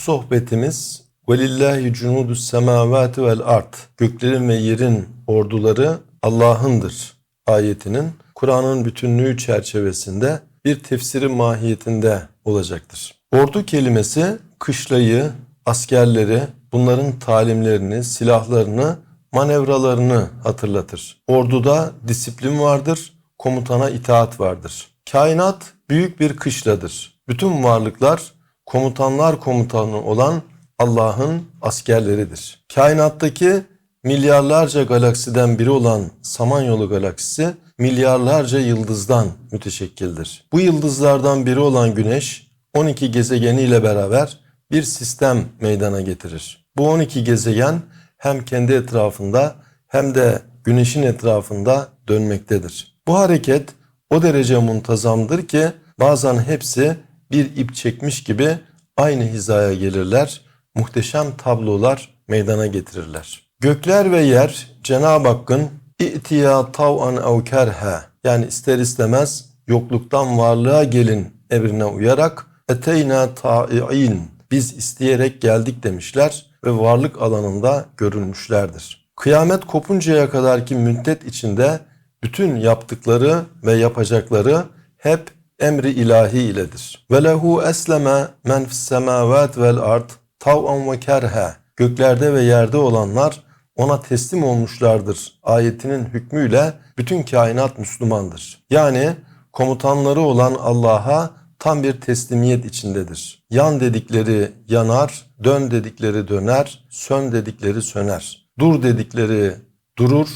sohbetimiz Velillahi cunudu semavati vel art. Göklerin ve yerin orduları Allah'ındır ayetinin Kur'an'ın bütünlüğü çerçevesinde bir tefsiri mahiyetinde olacaktır. Ordu kelimesi kışlayı, askerleri, bunların talimlerini, silahlarını, manevralarını hatırlatır. Orduda disiplin vardır, komutana itaat vardır. Kainat büyük bir kışladır. Bütün varlıklar komutanlar komutanı olan Allah'ın askerleridir. Kainattaki milyarlarca galaksiden biri olan Samanyolu galaksisi milyarlarca yıldızdan müteşekkildir. Bu yıldızlardan biri olan Güneş 12 gezegeniyle beraber bir sistem meydana getirir. Bu 12 gezegen hem kendi etrafında hem de Güneş'in etrafında dönmektedir. Bu hareket o derece muntazamdır ki bazen hepsi bir ip çekmiş gibi aynı hizaya gelirler, muhteşem tablolar meydana getirirler. Gökler ve yer Cenab-ı Hakk'ın İ'tiya tav'an ev kerhe yani ister istemez yokluktan varlığa gelin emrine uyarak eteyna ta'i'in biz isteyerek geldik demişler ve varlık alanında görülmüşlerdir. Kıyamet kopuncaya kadarki müddet içinde bütün yaptıkları ve yapacakları hep emri ilahi iledir. Ve lehu esleme men fis semavat vel ard tav'an ve kerhe. Göklerde ve yerde olanlar ona teslim olmuşlardır. Ayetinin hükmüyle bütün kainat Müslümandır. Yani komutanları olan Allah'a tam bir teslimiyet içindedir. Yan dedikleri yanar, dön dedikleri döner, sön dedikleri söner. Dur dedikleri durur,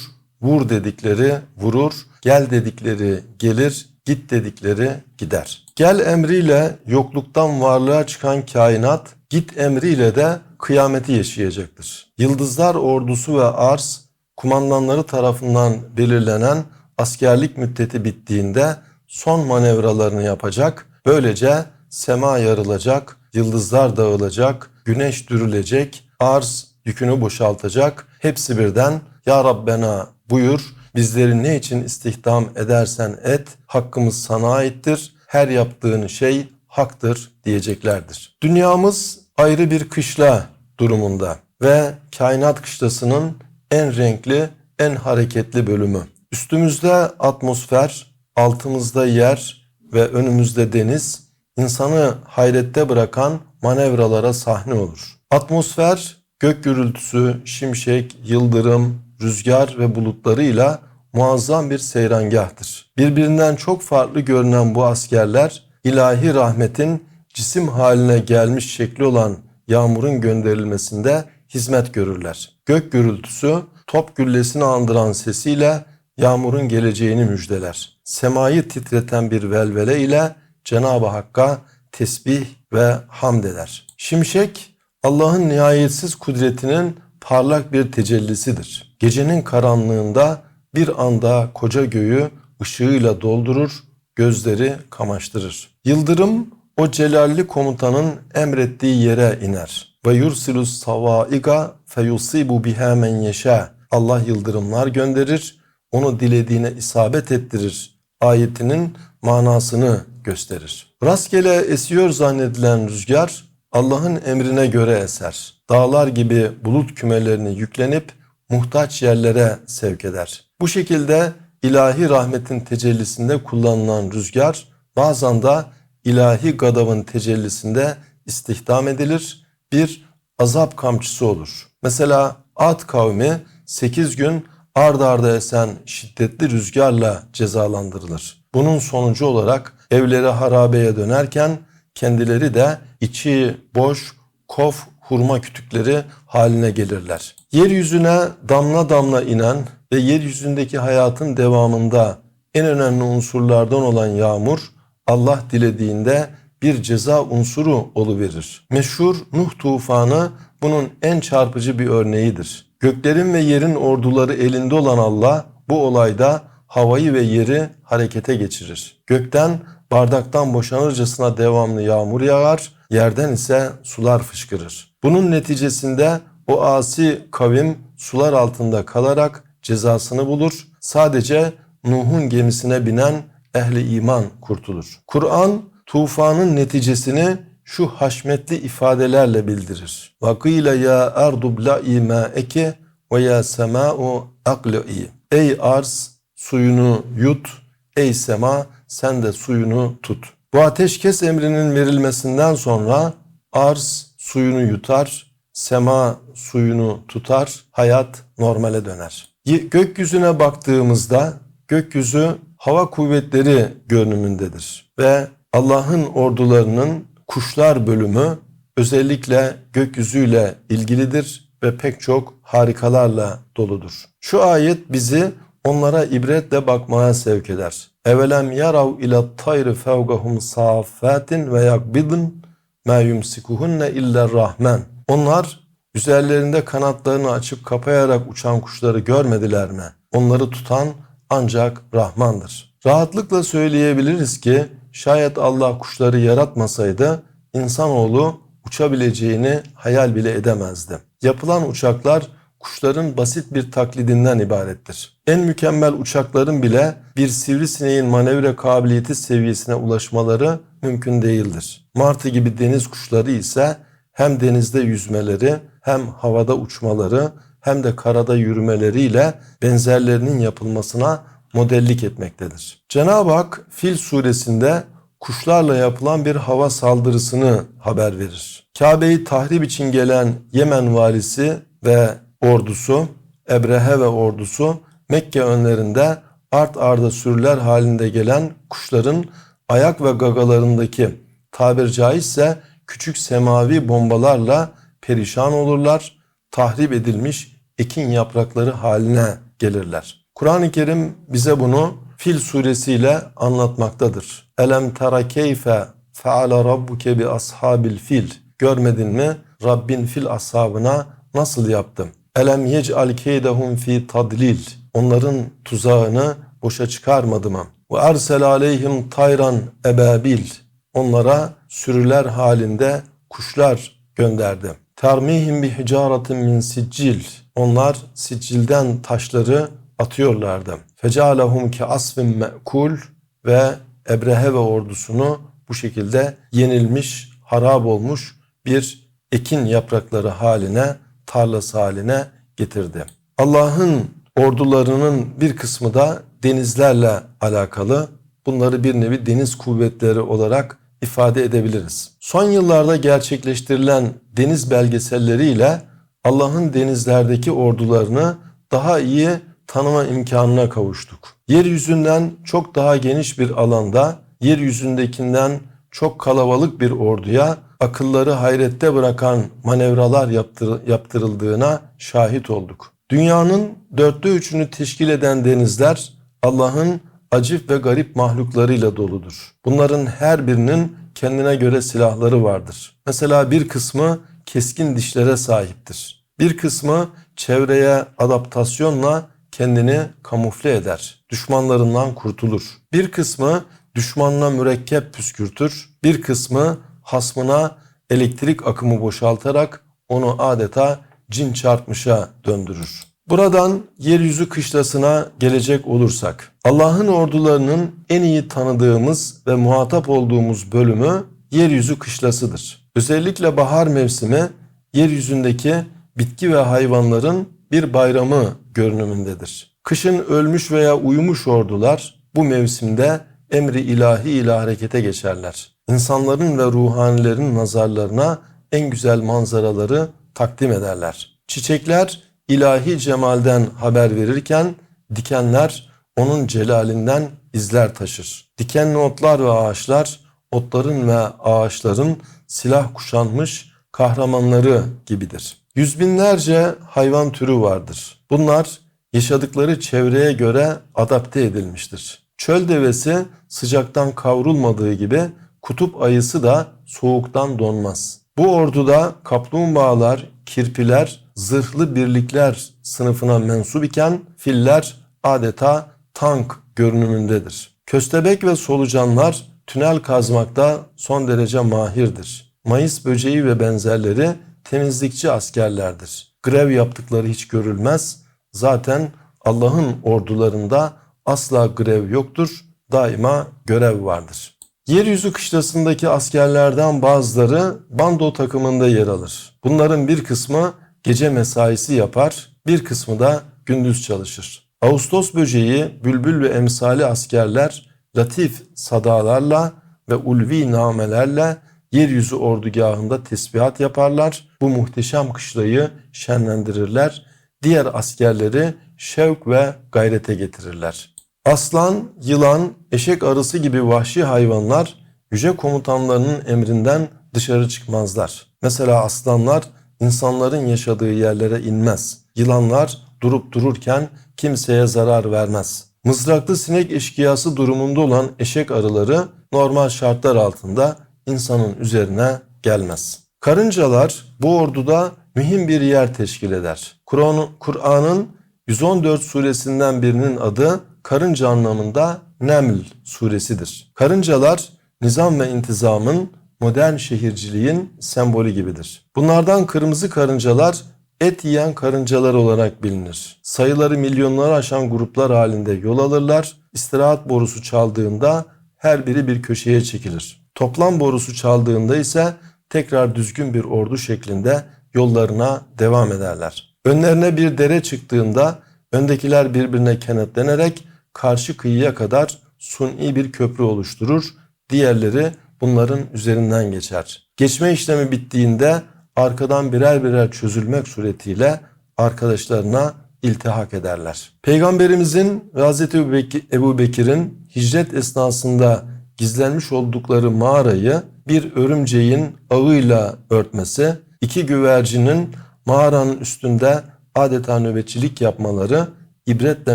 vur dedikleri vurur, gel dedikleri gelir, git dedikleri gider. Gel emriyle yokluktan varlığa çıkan kainat, git emriyle de kıyameti yaşayacaktır. Yıldızlar ordusu ve arz, kumandanları tarafından belirlenen askerlik müddeti bittiğinde son manevralarını yapacak, böylece sema yarılacak, yıldızlar dağılacak, güneş dürülecek, arz yükünü boşaltacak, hepsi birden Ya Rabbena buyur, bizleri ne için istihdam edersen et, hakkımız sana aittir, her yaptığın şey haktır diyeceklerdir. Dünyamız ayrı bir kışla durumunda ve kainat kışlasının en renkli, en hareketli bölümü. Üstümüzde atmosfer, altımızda yer ve önümüzde deniz insanı hayrette bırakan manevralara sahne olur. Atmosfer gök gürültüsü, şimşek, yıldırım, rüzgar ve bulutlarıyla muazzam bir seyrangahtır. Birbirinden çok farklı görünen bu askerler ilahi rahmetin cisim haline gelmiş şekli olan yağmurun gönderilmesinde hizmet görürler. Gök gürültüsü top güllesini andıran sesiyle yağmurun geleceğini müjdeler. Semayı titreten bir velvele ile Cenab-ı Hakk'a tesbih ve hamd eder. Şimşek Allah'ın nihayetsiz kudretinin parlak bir tecellisidir. Gecenin karanlığında bir anda koca göğü ışığıyla doldurur, gözleri kamaştırır. Yıldırım o celalli komutanın emrettiği yere iner. Ve yursilus savaiga feyusibu biha men yeşâ. Allah yıldırımlar gönderir, onu dilediğine isabet ettirir. Ayetinin manasını gösterir. Rastgele esiyor zannedilen rüzgar Allah'ın emrine göre eser. Dağlar gibi bulut kümelerini yüklenip muhtaç yerlere sevk eder. Bu şekilde ilahi rahmetin tecellisinde kullanılan rüzgar bazen de ilahi gadabın tecellisinde istihdam edilir. Bir azap kamçısı olur. Mesela Ad kavmi 8 gün ard arda esen şiddetli rüzgarla cezalandırılır. Bunun sonucu olarak evleri harabeye dönerken kendileri de içi boş kof hurma kütükleri haline gelirler. Yeryüzüne damla damla inen ve yeryüzündeki hayatın devamında en önemli unsurlardan olan yağmur Allah dilediğinde bir ceza unsuru oluverir. Meşhur Nuh tufanı bunun en çarpıcı bir örneğidir. Göklerin ve yerin orduları elinde olan Allah bu olayda havayı ve yeri harekete geçirir. Gökten bardaktan boşanırcasına devamlı yağmur yağar, yerden ise sular fışkırır. Bunun neticesinde o asi kavim sular altında kalarak cezasını bulur. Sadece Nuh'un gemisine binen ehli iman kurtulur. Kur'an tufanın neticesini şu haşmetli ifadelerle bildirir. Vakile ya bla'i ma'eke ve ya sema'u aqli'i. Ey arz suyunu yut, ey sema sen de suyunu tut. Bu ateşkes emrinin verilmesinden sonra arz suyunu yutar, sema suyunu tutar, hayat normale döner. Gökyüzüne baktığımızda gökyüzü hava kuvvetleri görünümündedir ve Allah'ın ordularının kuşlar bölümü özellikle gökyüzüyle ilgilidir ve pek çok harikalarla doludur. Şu ayet bizi onlara ibretle bakmaya sevk eder. Evelem yarav ila tayri fevgahum saffatin ve yakbidin ma yumsikuhunne illa rahman. Onlar üzerlerinde kanatlarını açıp kapayarak uçan kuşları görmediler mi? Onları tutan ancak Rahmandır. Rahatlıkla söyleyebiliriz ki şayet Allah kuşları yaratmasaydı insanoğlu uçabileceğini hayal bile edemezdi. Yapılan uçaklar kuşların basit bir taklidinden ibarettir. En mükemmel uçakların bile bir sivrisineğin manevra kabiliyeti seviyesine ulaşmaları mümkün değildir. Martı gibi deniz kuşları ise hem denizde yüzmeleri hem havada uçmaları hem de karada yürümeleriyle benzerlerinin yapılmasına modellik etmektedir. Cenab-ı Hak Fil suresinde kuşlarla yapılan bir hava saldırısını haber verir. Kabe'yi tahrip için gelen Yemen valisi ve ordusu, Ebrehe ve ordusu Mekke önlerinde art arda sürüler halinde gelen kuşların ayak ve gagalarındaki tabir caizse küçük semavi bombalarla perişan olurlar, tahrip edilmiş ekin yaprakları haline gelirler. Kur'an-ı Kerim bize bunu Fil suresiyle anlatmaktadır. Elem tera keyfe feala rabbuke bi ashabil fil. Görmedin mi? Rabbin fil ashabına nasıl yaptım? Elem yec'al keydehum fi tadlil. Onların tuzağını boşa çıkarmadı mı? Ve ersel aleyhim tayran ebabil. Onlara sürüler halinde kuşlar gönderdi. Termihim bi hicaretin min siccil. Onlar siccilden taşları atıyorlardı. Fecalehum ki asfin me'kul ve Ebrehe ve ordusunu bu şekilde yenilmiş, harap olmuş bir ekin yaprakları haline, tarlası haline getirdi. Allah'ın ordularının bir kısmı da denizlerle alakalı. Bunları bir nevi deniz kuvvetleri olarak ifade edebiliriz. Son yıllarda gerçekleştirilen deniz belgeselleriyle Allah'ın denizlerdeki ordularını daha iyi tanıma imkanına kavuştuk. Yeryüzünden çok daha geniş bir alanda, yeryüzündekinden çok kalabalık bir orduya akılları hayrette bırakan manevralar yaptır- yaptırıldığına şahit olduk. Dünyanın dörtte üçünü teşkil eden denizler Allah'ın acip ve garip mahluklarıyla doludur. Bunların her birinin kendine göre silahları vardır. Mesela bir kısmı keskin dişlere sahiptir. Bir kısmı çevreye adaptasyonla kendini kamufle eder. Düşmanlarından kurtulur. Bir kısmı düşmanına mürekkep püskürtür. Bir kısmı hasmına elektrik akımı boşaltarak onu adeta cin çarpmışa döndürür. Buradan yeryüzü kışlasına gelecek olursak, Allah'ın ordularının en iyi tanıdığımız ve muhatap olduğumuz bölümü yeryüzü kışlasıdır. Özellikle bahar mevsimi yeryüzündeki bitki ve hayvanların bir bayramı görünümündedir. Kışın ölmüş veya uyumuş ordular bu mevsimde emri ilahi ile harekete geçerler. İnsanların ve ruhanilerin nazarlarına en güzel manzaraları takdim ederler. Çiçekler ilahi cemalden haber verirken dikenler onun celalinden izler taşır. Dikenli otlar ve ağaçlar otların ve ağaçların silah kuşanmış kahramanları gibidir. Yüz binlerce hayvan türü vardır. Bunlar yaşadıkları çevreye göre adapte edilmiştir. Çöl devesi sıcaktan kavrulmadığı gibi kutup ayısı da soğuktan donmaz. Bu orduda kaplumbağalar, kirpiler, zırhlı birlikler sınıfına mensup iken filler adeta tank görünümündedir. Köstebek ve solucanlar tünel kazmakta son derece mahirdir. Mayıs böceği ve benzerleri temizlikçi askerlerdir. Grev yaptıkları hiç görülmez. Zaten Allah'ın ordularında asla grev yoktur. Daima görev vardır. Yeryüzü kışlasındaki askerlerden bazıları bando takımında yer alır. Bunların bir kısmı gece mesaisi yapar, bir kısmı da gündüz çalışır. Ağustos böceği, bülbül ve emsali askerler latif sadalarla ve ulvi namelerle yeryüzü ordugahında tesbihat yaparlar. Bu muhteşem kışlayı şenlendirirler. Diğer askerleri şevk ve gayrete getirirler. Aslan, yılan, eşek arısı gibi vahşi hayvanlar yüce komutanlarının emrinden dışarı çıkmazlar. Mesela aslanlar insanların yaşadığı yerlere inmez. Yılanlar durup dururken kimseye zarar vermez. Mızraklı sinek eşkıyası durumunda olan eşek arıları normal şartlar altında insanın üzerine gelmez. Karıncalar bu orduda mühim bir yer teşkil eder. Kur'an- Kur'an'ın 114 suresinden birinin adı karınca anlamında Neml suresidir. Karıncalar nizam ve intizamın modern şehirciliğin sembolü gibidir. Bunlardan kırmızı karıncalar et yiyen karıncalar olarak bilinir. Sayıları milyonları aşan gruplar halinde yol alırlar. İstirahat borusu çaldığında her biri bir köşeye çekilir. Toplam borusu çaldığında ise tekrar düzgün bir ordu şeklinde yollarına devam ederler. Önlerine bir dere çıktığında öndekiler birbirine kenetlenerek karşı kıyıya kadar suni bir köprü oluşturur. Diğerleri bunların üzerinden geçer. Geçme işlemi bittiğinde arkadan birer birer çözülmek suretiyle arkadaşlarına iltihak ederler. Peygamberimizin ve Hz. Ebu Bek- Ebu Bekir'in hicret esnasında gizlenmiş oldukları mağarayı bir örümceğin ağıyla örtmesi, iki güvercinin mağaranın üstünde adeta nöbetçilik yapmaları ibretle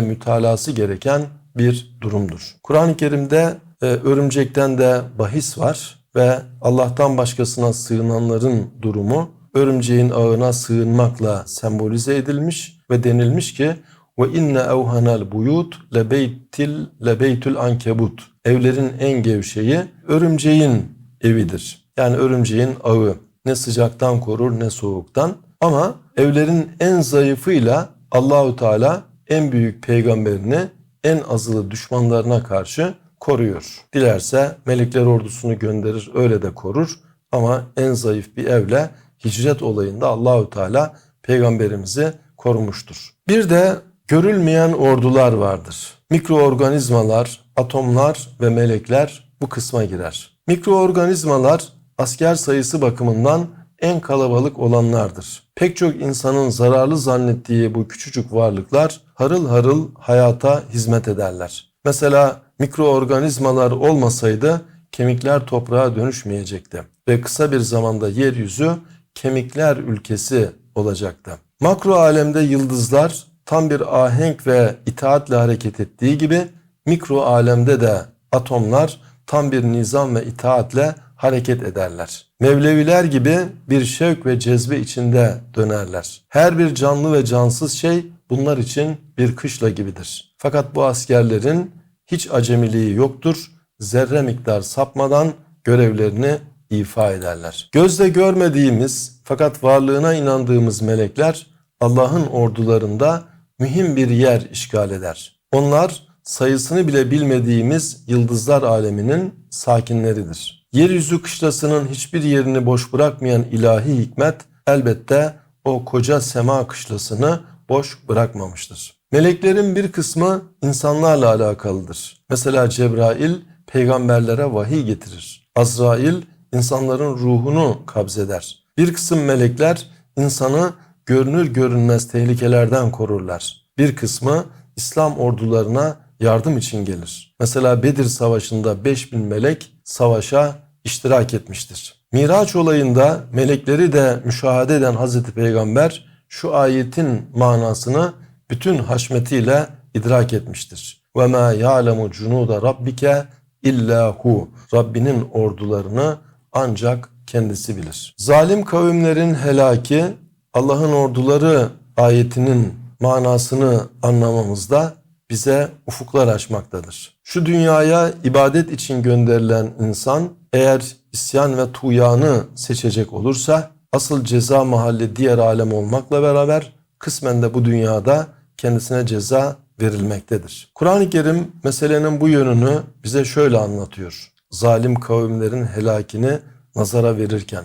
mütalası gereken bir durumdur. Kur'an-ı Kerim'de e, örümcekten de bahis var ve Allah'tan başkasına sığınanların durumu örümceğin ağına sığınmakla sembolize edilmiş ve denilmiş ki ve inne evhanel buyut lebeytil lebeytül ankebut. Evlerin en gevşeği örümceğin evidir. Yani örümceğin ağı ne sıcaktan korur ne soğuktan. Ama evlerin en zayıfıyla Allahu Teala en büyük peygamberini en azılı düşmanlarına karşı koruyor. Dilerse melekler ordusunu gönderir öyle de korur ama en zayıf bir evle hicret olayında Allahü Teala peygamberimizi korumuştur. Bir de görülmeyen ordular vardır. Mikroorganizmalar, atomlar ve melekler bu kısma girer. Mikroorganizmalar asker sayısı bakımından en kalabalık olanlardır. Pek çok insanın zararlı zannettiği bu küçücük varlıklar harıl harıl hayata hizmet ederler. Mesela mikroorganizmalar olmasaydı kemikler toprağa dönüşmeyecekti ve kısa bir zamanda yeryüzü kemikler ülkesi olacaktı. Makro alemde yıldızlar tam bir ahenk ve itaatle hareket ettiği gibi mikro alemde de atomlar tam bir nizam ve itaatle hareket ederler. Mevleviler gibi bir şevk ve cezbe içinde dönerler. Her bir canlı ve cansız şey bunlar için bir kışla gibidir. Fakat bu askerlerin hiç acemiliği yoktur. Zerre miktar sapmadan görevlerini ifa ederler. Gözle görmediğimiz fakat varlığına inandığımız melekler Allah'ın ordularında mühim bir yer işgal eder. Onlar sayısını bile bilmediğimiz yıldızlar aleminin sakinleridir. Yeryüzü kışlasının hiçbir yerini boş bırakmayan ilahi hikmet elbette o koca sema kışlasını boş bırakmamıştır. Meleklerin bir kısmı insanlarla alakalıdır. Mesela Cebrail peygamberlere vahiy getirir. Azrail insanların ruhunu kabzeder. Bir kısım melekler insanı görünür görünmez tehlikelerden korurlar. Bir kısmı İslam ordularına yardım için gelir. Mesela Bedir Savaşı'nda 5000 melek savaşa iştirak etmiştir. Miraç olayında melekleri de müşahede eden Hazreti Peygamber şu ayetin manasını bütün haşmetiyle idrak etmiştir. Ve ma ya'lemu cunuda rabbike illa hu. Rabbinin ordularını ancak kendisi bilir. Zalim kavimlerin helaki Allah'ın orduları ayetinin manasını anlamamızda bize ufuklar açmaktadır. Şu dünyaya ibadet için gönderilen insan eğer isyan ve tuğyanı seçecek olursa asıl ceza mahalli diğer alem olmakla beraber kısmen de bu dünyada kendisine ceza verilmektedir. Kur'an-ı Kerim meselenin bu yönünü bize şöyle anlatıyor. zalim kavimlerin helakini nazara verirken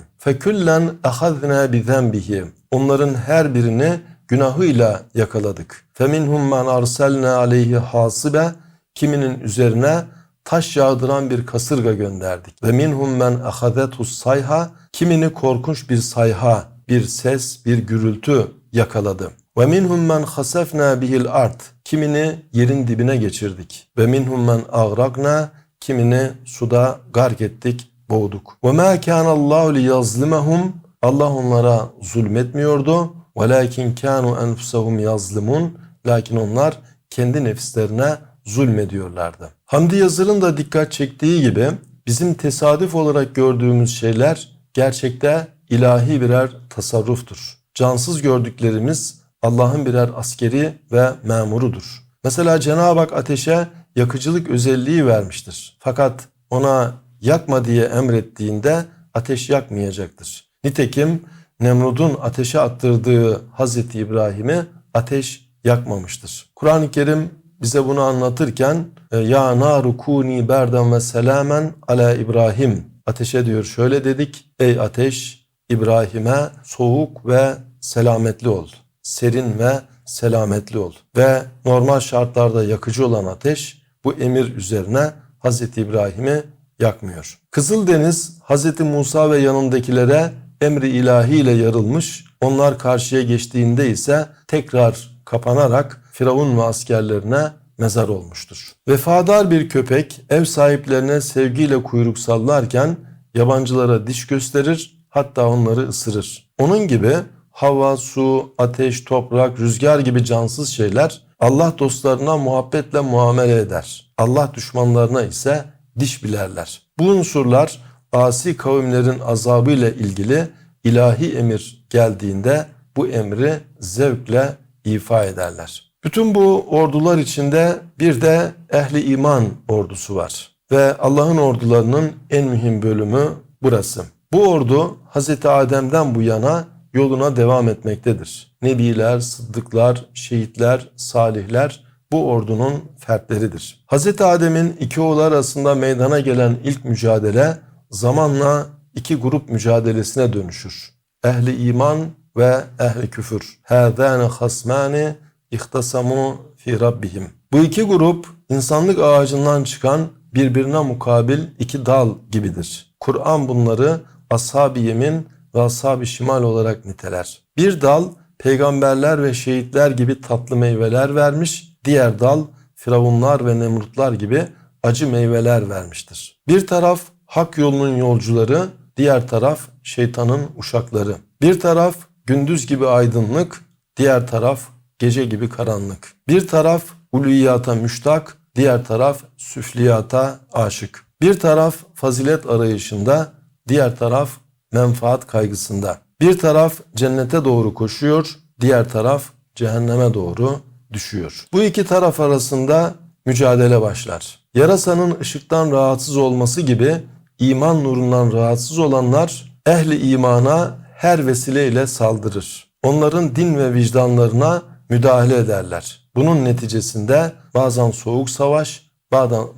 ahadna bi zenbihi onların her birini günahıyla yakaladık. Feminhum men arsalna aleyhi hasibe kiminin üzerine taş yağdıran bir kasırga gönderdik. Ve minhum men ahadetus sayha kimini korkunç bir sayha, bir ses, bir gürültü yakaladı. Ve minhum men hasefna bihil art kimini yerin dibine geçirdik. Ve minhum men agragna kimini suda gark ettik, boğduk. Ve ma kana Allahu Allah onlara zulmetmiyordu. Velakin kanu enfusahum yazlimun. Lakin onlar kendi nefislerine zulmediyorlardı. Hamdi Yazır'ın da dikkat çektiği gibi bizim tesadüf olarak gördüğümüz şeyler gerçekte ilahi birer tasarruftur. Cansız gördüklerimiz Allah'ın birer askeri ve memurudur. Mesela Cenab-ı Hak ateşe yakıcılık özelliği vermiştir. Fakat ona yakma diye emrettiğinde ateş yakmayacaktır. Nitekim Nemrud'un ateşe attırdığı Hazreti İbrahim'i ateş yakmamıştır. Kur'an-ı Kerim bize bunu anlatırken e, ya naru kuni berden ve selamen ala İbrahim ateşe diyor şöyle dedik ey ateş İbrahim'e soğuk ve selametli ol. Serin ve selametli ol. Ve normal şartlarda yakıcı olan ateş bu emir üzerine Hazreti İbrahim'i yakmıyor. Kızıldeniz Hazreti Musa ve yanındakilere emri ilahi ile yarılmış. Onlar karşıya geçtiğinde ise tekrar kapanarak Firavun ve askerlerine mezar olmuştur. Vefadar bir köpek ev sahiplerine sevgiyle kuyruk sallarken yabancılara diş gösterir hatta onları ısırır. Onun gibi hava, su, ateş, toprak, rüzgar gibi cansız şeyler Allah dostlarına muhabbetle muamele eder. Allah düşmanlarına ise diş bilerler. Bu unsurlar asi kavimlerin azabı ile ilgili ilahi emir geldiğinde bu emri zevkle ifa ederler. Bütün bu ordular içinde bir de ehli iman ordusu var. Ve Allah'ın ordularının en mühim bölümü burası. Bu ordu Hz. Adem'den bu yana yoluna devam etmektedir. Nebiler, sıddıklar, şehitler, salihler bu ordunun fertleridir. Hz. Adem'in iki oğlu arasında meydana gelen ilk mücadele zamanla iki grup mücadelesine dönüşür. Ehli iman ve ehli küfür. Hâzâne hasmâni ihtasamu fi rabbihim. Bu iki grup insanlık ağacından çıkan birbirine mukabil iki dal gibidir. Kur'an bunları ashab-ı yemin ve ashab-ı şimal olarak niteler. Bir dal peygamberler ve şehitler gibi tatlı meyveler vermiş, diğer dal firavunlar ve nemrutlar gibi acı meyveler vermiştir. Bir taraf hak yolunun yolcuları, diğer taraf şeytanın uşakları. Bir taraf gündüz gibi aydınlık, diğer taraf gece gibi karanlık. Bir taraf uluyata müştak, diğer taraf süfliyata aşık. Bir taraf fazilet arayışında, diğer taraf menfaat kaygısında. Bir taraf cennete doğru koşuyor, diğer taraf cehenneme doğru düşüyor. Bu iki taraf arasında mücadele başlar. Yarasanın ışıktan rahatsız olması gibi iman nurundan rahatsız olanlar ehli imana her vesileyle saldırır. Onların din ve vicdanlarına müdahale ederler. Bunun neticesinde bazen soğuk savaş,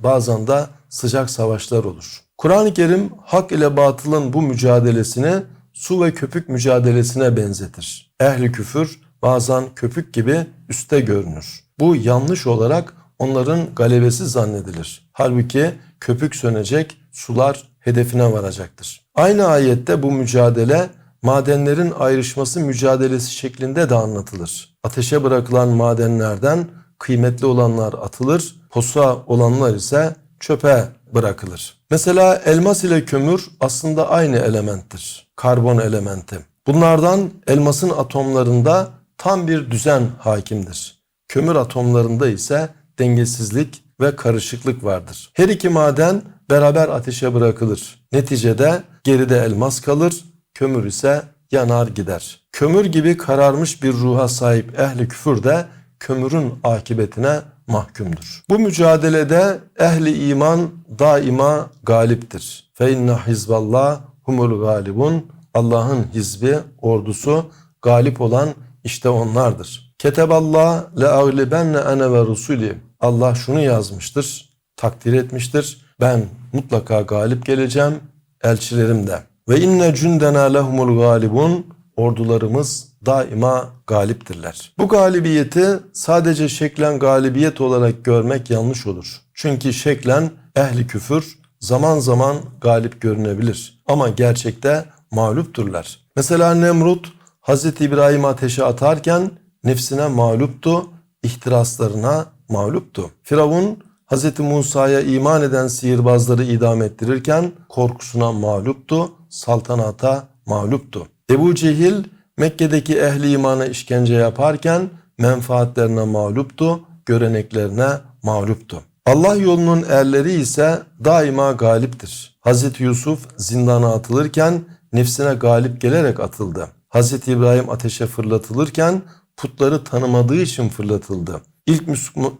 bazen, de sıcak savaşlar olur. Kur'an-ı Kerim hak ile batılın bu mücadelesini su ve köpük mücadelesine benzetir. Ehli küfür bazen köpük gibi üste görünür. Bu yanlış olarak onların galebesi zannedilir. Halbuki köpük sönecek, sular hedefine varacaktır. Aynı ayette bu mücadele madenlerin ayrışması mücadelesi şeklinde de anlatılır. Ateşe bırakılan madenlerden kıymetli olanlar atılır, posa olanlar ise çöpe bırakılır. Mesela elmas ile kömür aslında aynı elementtir. Karbon elementi. Bunlardan elmasın atomlarında tam bir düzen hakimdir. Kömür atomlarında ise dengesizlik ve karışıklık vardır. Her iki maden beraber ateşe bırakılır. Neticede geride elmas kalır, kömür ise yanar gider. Kömür gibi kararmış bir ruha sahip ehli küfür de kömürün akibetine mahkumdur. Bu mücadelede ehli iman daima galiptir. Fe inne hizballah humul galibun. Allah'ın hizbi, ordusu galip olan işte onlardır. Keteballah le aglibenne ene ve rusuli. Allah şunu yazmıştır, takdir etmiştir. Ben mutlaka galip geleceğim elçilerim de. Ve inne cündena lehumul galibun ordularımız daima galiptirler. Bu galibiyeti sadece şeklen galibiyet olarak görmek yanlış olur. Çünkü şeklen ehli küfür zaman zaman galip görünebilir ama gerçekte mağlupturlar. Mesela Nemrut Hazreti İbrahim ateşe atarken nefsine mağluptu, ihtiraslarına mağluptu. Firavun Hz. Musa'ya iman eden sihirbazları idam ettirirken korkusuna mağluptu, saltanata mağluptu. Ebu Cehil Mekke'deki ehli imana işkence yaparken menfaatlerine mağluptu, göreneklerine mağluptu. Allah yolunun erleri ise daima galiptir. Hz. Yusuf zindana atılırken nefsine galip gelerek atıldı. Hz. İbrahim ateşe fırlatılırken putları tanımadığı için fırlatıldı. İlk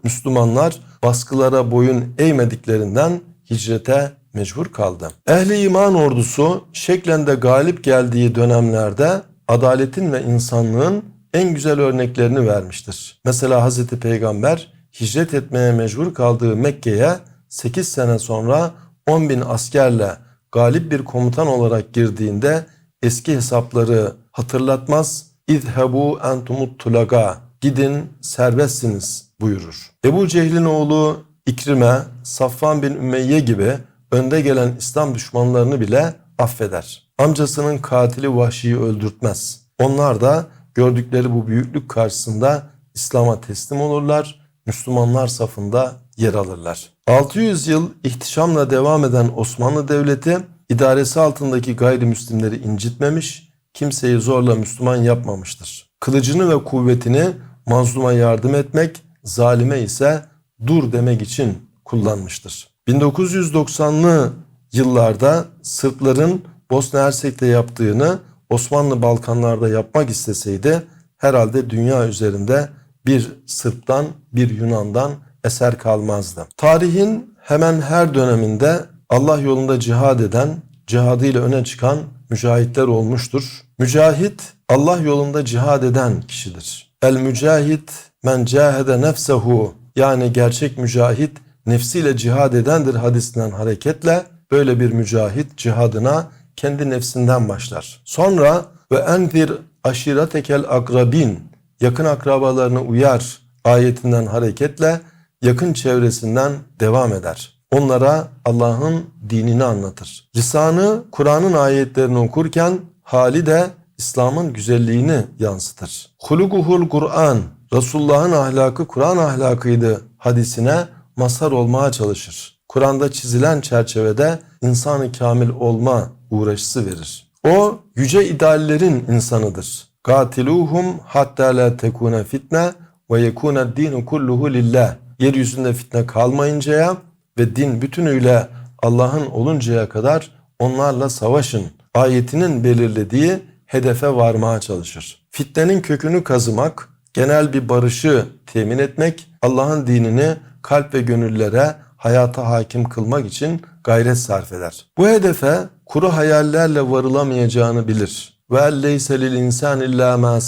Müslümanlar baskılara boyun eğmediklerinden hicrete mecbur kaldı. Ehli iman ordusu şeklende galip geldiği dönemlerde adaletin ve insanlığın en güzel örneklerini vermiştir. Mesela Hazreti Peygamber hicret etmeye mecbur kaldığı Mekke'ye 8 sene sonra 10 bin askerle galip bir komutan olarak girdiğinde eski hesapları hatırlatmaz. İzhebu entumut tulaga gidin serbestsiniz buyurur. Ebu Cehil'in oğlu İkrime, Safvan bin Ümeyye gibi önde gelen İslam düşmanlarını bile affeder. Amcasının katili Vahşi'yi öldürtmez. Onlar da gördükleri bu büyüklük karşısında İslam'a teslim olurlar, Müslümanlar safında yer alırlar. 600 yıl ihtişamla devam eden Osmanlı Devleti idaresi altındaki gayrimüslimleri incitmemiş, kimseyi zorla Müslüman yapmamıştır. Kılıcını ve kuvvetini mazluma yardım etmek, zalime ise dur demek için kullanmıştır. 1990'lı yıllarda Sırpların Bosna Hersek'te yaptığını Osmanlı Balkanlarda yapmak isteseydi herhalde dünya üzerinde bir Sırp'tan bir Yunan'dan eser kalmazdı. Tarihin hemen her döneminde Allah yolunda cihad eden, cihadıyla öne çıkan mücahitler olmuştur. Mücahit Allah yolunda cihad eden kişidir. El mücahit men cahede nefsehu yani gerçek mücahit nefsiyle cihad edendir hadisinden hareketle böyle bir mücahit cihadına kendi nefsinden başlar. Sonra ve endir aşiretekel akrabin yakın akrabalarını uyar ayetinden hareketle yakın çevresinden devam eder. Onlara Allah'ın dinini anlatır. Lisanı Kur'an'ın ayetlerini okurken hali de İslam'ın güzelliğini yansıtır. Huluguhul Kur'an, Resulullah'ın ahlakı Kur'an ahlakıydı hadisine mazhar olmaya çalışır. Kur'an'da çizilen çerçevede insanı kamil olma uğraşısı verir. O yüce ideallerin insanıdır. Katiluhum hatta la tekune fitne ve yekune dinu kulluhu lillah. Yeryüzünde fitne kalmayıncaya ve din bütünüyle Allah'ın oluncaya kadar onlarla savaşın. Ayetinin belirlediği hedefe varmaya çalışır. Fitnenin kökünü kazımak, genel bir barışı temin etmek, Allah'ın dinini kalp ve gönüllere hayata hakim kılmak için gayret sarf eder. Bu hedefe kuru hayallerle varılamayacağını bilir. Ve leyse lil insan illa ma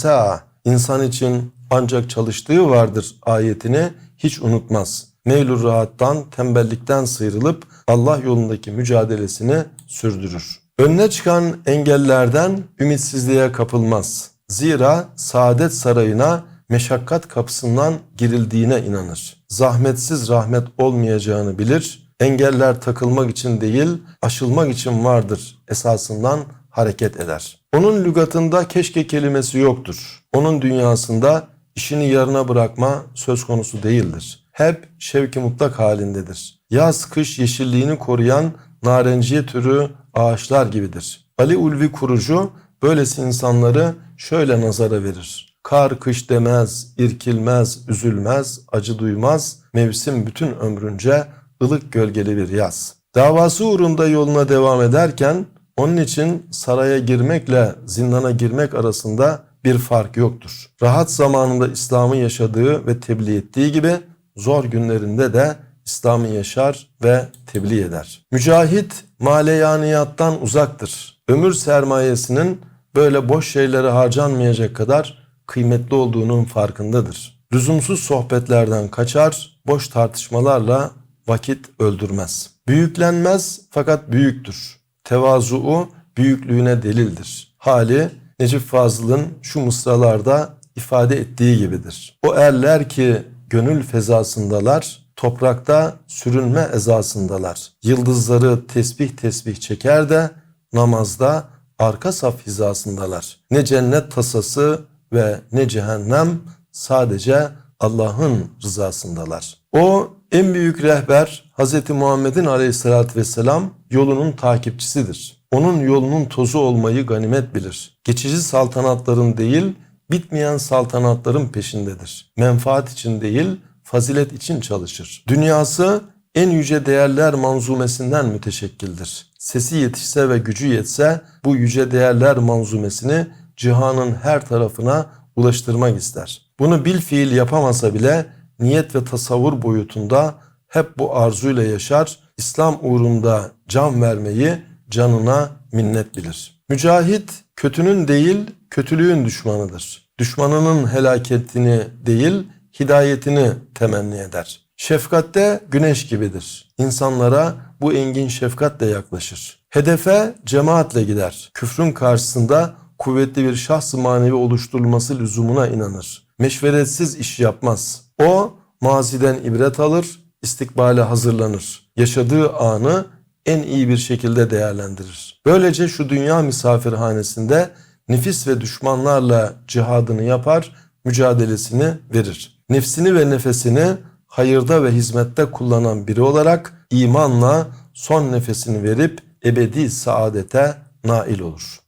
İnsan için ancak çalıştığı vardır ayetini hiç unutmaz. Meylur rahattan, tembellikten sıyrılıp Allah yolundaki mücadelesini sürdürür. Önüne çıkan engellerden ümitsizliğe kapılmaz. Zira saadet sarayına meşakkat kapısından girildiğine inanır. Zahmetsiz rahmet olmayacağını bilir. Engeller takılmak için değil, aşılmak için vardır esasından hareket eder. Onun lügatında keşke kelimesi yoktur. Onun dünyasında işini yarına bırakma söz konusu değildir. Hep şevki mutlak halindedir. Yaz kış yeşilliğini koruyan narenciye türü ağaçlar gibidir. Ali Ulvi kurucu böylesi insanları şöyle nazara verir. Kar kış demez, irkilmez, üzülmez, acı duymaz, mevsim bütün ömrünce ılık gölgeli bir yaz. Davası uğrunda yoluna devam ederken onun için saraya girmekle zindana girmek arasında bir fark yoktur. Rahat zamanında İslam'ı yaşadığı ve tebliğ ettiği gibi zor günlerinde de İslam'ı yaşar ve tebliğ eder. Mücahit maleyaniyattan uzaktır. Ömür sermayesinin böyle boş şeylere harcanmayacak kadar kıymetli olduğunun farkındadır. Lüzumsuz sohbetlerden kaçar, boş tartışmalarla vakit öldürmez. Büyüklenmez fakat büyüktür. Tevazuu büyüklüğüne delildir. Hali Necip Fazıl'ın şu mısralarda ifade ettiği gibidir. O erler ki gönül fezasındalar, toprakta sürünme ezasındalar. Yıldızları tesbih tesbih çeker de namazda arka saf hizasındalar. Ne cennet tasası ve ne cehennem sadece Allah'ın rızasındalar. O en büyük rehber Hz. Muhammed'in aleyhissalatü vesselam yolunun takipçisidir. Onun yolunun tozu olmayı ganimet bilir. Geçici saltanatların değil, bitmeyen saltanatların peşindedir. Menfaat için değil, fazilet için çalışır. Dünyası en yüce değerler manzumesinden müteşekkildir. Sesi yetişse ve gücü yetse bu yüce değerler manzumesini cihanın her tarafına ulaştırmak ister. Bunu bil fiil yapamasa bile niyet ve tasavvur boyutunda hep bu arzuyla yaşar, İslam uğrunda can vermeyi canına minnet bilir. Mücahit kötünün değil kötülüğün düşmanıdır. Düşmanının helaketini değil hidayetini temenni eder. Şefkatte güneş gibidir. İnsanlara bu engin şefkatle yaklaşır. Hedefe cemaatle gider. Küfrün karşısında kuvvetli bir şahs manevi oluşturulması lüzumuna inanır. Meşveretsiz iş yapmaz. O maziden ibret alır, istikbale hazırlanır. Yaşadığı anı en iyi bir şekilde değerlendirir. Böylece şu dünya misafirhanesinde nefis ve düşmanlarla cihadını yapar, mücadelesini verir. Nefsini ve nefesini hayırda ve hizmette kullanan biri olarak imanla son nefesini verip ebedi saadete nail olur.